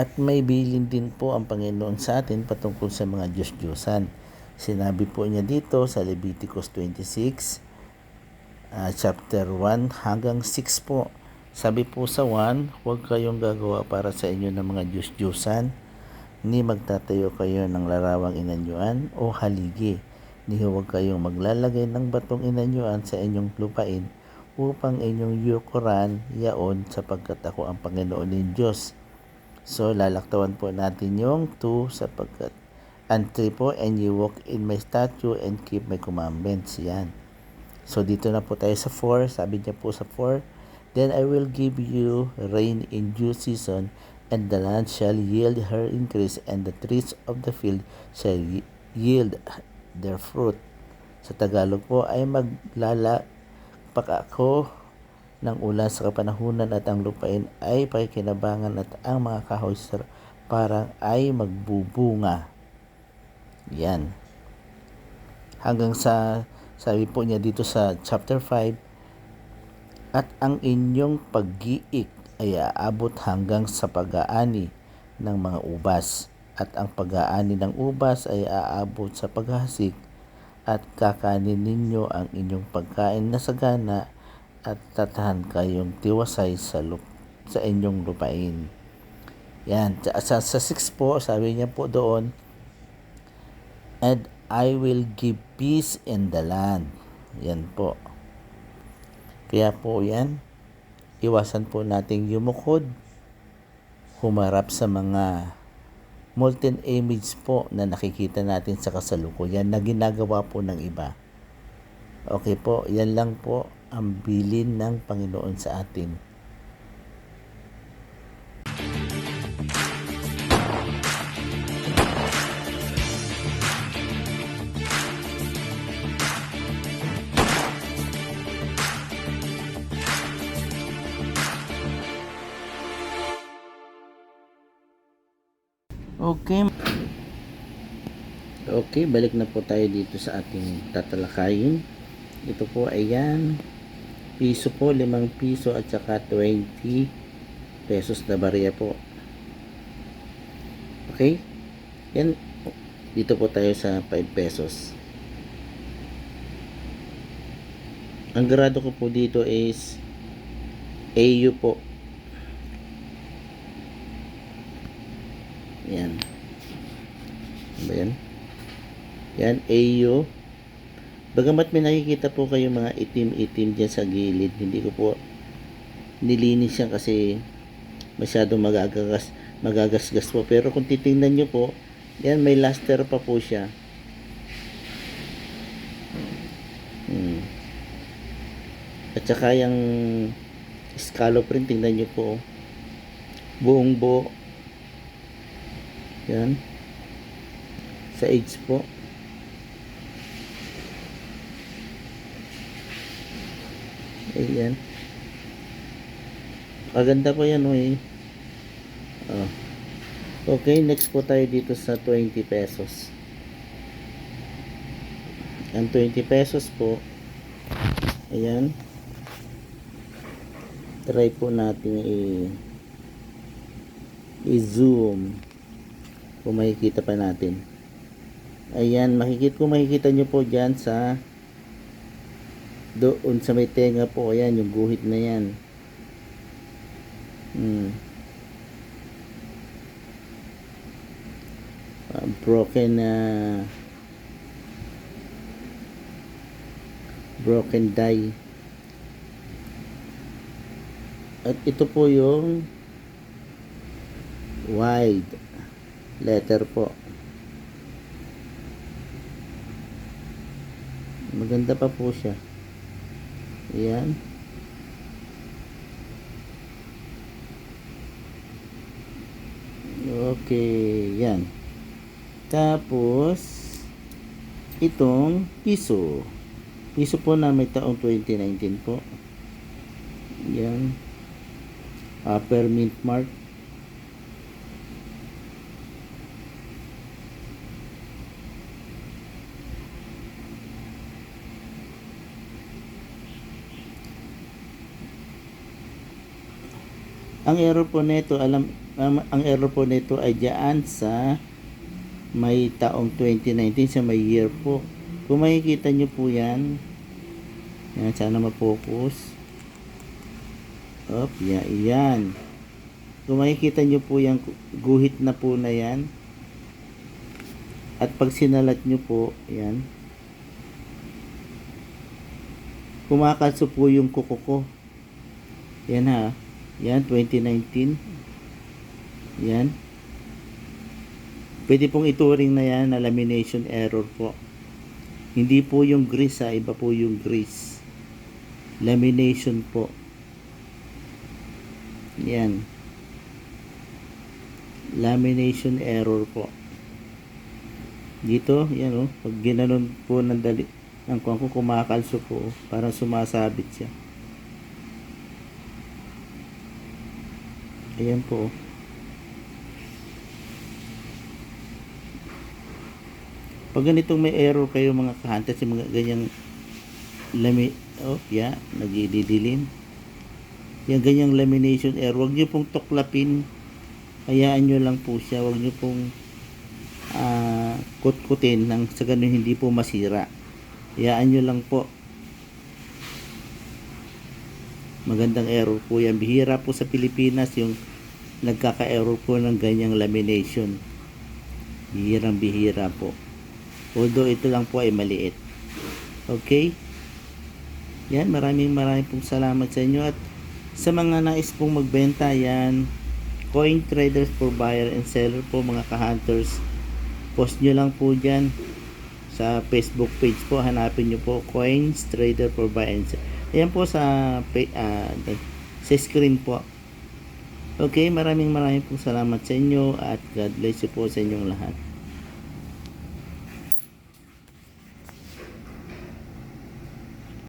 At may bilin din po ang Panginoon sa atin patungkol sa mga Diyos-Diyosan. Sinabi po niya dito sa Leviticus 26, ah, chapter 1 hanggang 6 po. Sabi po sa 1, huwag kayong gagawa para sa inyo ng mga Diyos-Diyosan, ni magtatayo kayo ng larawang inanyuan o haligi, ni huwag kayong maglalagay ng batong inanyuan sa inyong lupain upang inyong yukuran yaon sapagkat ako ang Panginoon ng Diyos. So, lalaktawan po natin yung 2 sapagkat and 3 po, and you walk in my statute and keep my commandments. Yan. So, dito na po tayo sa 4. Sabi niya po sa 4, Then I will give you rain in due season, and the land shall yield her increase, and the trees of the field shall yield their fruit. Sa Tagalog po ay maglala ako ng ulan sa kapanahunan at ang lupain ay pakikinabangan at ang mga kahoy sa parang ay magbubunga. Yan. Hanggang sa, sabi po niya dito sa chapter 5, at ang inyong pag-iik ay aabot hanggang sa pag-aani ng mga ubas. At ang pag-aani ng ubas ay aabot sa paghasik at kakanin ninyo ang inyong pagkain na sagana at tatahan kayong tiwasay sa, lup- sa inyong lupain. Yan. Sa, sa 6 po, sabi niya po doon, And I will give peace in the land. Yan po. Kaya po yan, iwasan po nating yumukod, humarap sa mga molten image po na nakikita natin sa kasalukuyan na ginagawa po ng iba. Okay po, yan lang po ang bilin ng Panginoon sa atin. Okay. Okay, balik na po tayo dito sa ating tatalakayin. Ito po ay yan. Piso po, limang piso at saka 20 pesos na barya po. Okay? Yan. Dito po tayo sa 5 pesos. Ang grado ko po dito is AU po. Yan. Ano ba yan? Yan, AU. Bagamat may nakikita po kayo mga itim-itim dyan sa gilid, hindi ko po nilinis yan kasi masyadong magagas, magagasgas po. Pero kung titingnan nyo po, yan, may luster pa po siya. Hmm. At saka yung scallop rin, tingnan nyo po. Buong buo. Yan. Sa age po. Ayan. Maganda po yan, oy. Oh. Okay, next po tayo dito sa 20 pesos. Ang 20 pesos po, ayan, try po natin i- i-zoom kung makikita pa natin. Ayan, makikita kung makikita nyo po dyan sa doon sa may tenga po, ayan, yung guhit na yan. Hmm. Uh, broken na broken die. At ito po yung wide letter po. Maganda pa po siya. Ayan. Okay, yan. Tapos, itong piso. Piso po na may taong 2019 po. Yan. Upper mint mark. Ang error po nito, alam ang, ang error po nito ay diyan sa may taong 2019 sa may year po. Kung makikita nyo po yan, yan, sana ma-focus. Op, yan, yan. Kung makikita nyo po yan, guhit na po na yan. At pag sinalat nyo po, yan. Kumakalso po yung kuko ko. Yan ha. Yan, 2019. Yan. Pwede pong ituring na yan na lamination error po. Hindi po yung grease ha, iba po yung grease. Lamination po. Yan. Lamination error po. Dito, yan o, pag ginanon po ng dali, ang ko kumakalso po, parang sumasabit siya. Ayan po. Pag ganitong may error kayo mga kahantas, yung mga ganyang lami, oh, yeah, nagididilim. Yung ganyang lamination error, huwag nyo pong tuklapin. Hayaan nyo lang po siya, huwag nyo pong ah, kutkutin nang sa ganun hindi po masira. Hayaan nyo lang po. Magandang error po yan. Bihira po sa Pilipinas yung nagkaka-error po ng ganyang lamination. Bihirang bihira po. Although ito lang po ay maliit. Okay? Yan, maraming maraming pong salamat sa inyo at sa mga nais pong magbenta yan, coin traders for buyer and seller po mga ka-hunters. Post nyo lang po dyan sa Facebook page po. Hanapin nyo po coins trader for buyer and seller. Ayan po sa, ah, sa screen po. Okay, maraming maraming pong salamat sa inyo at God bless you po sa inyong lahat.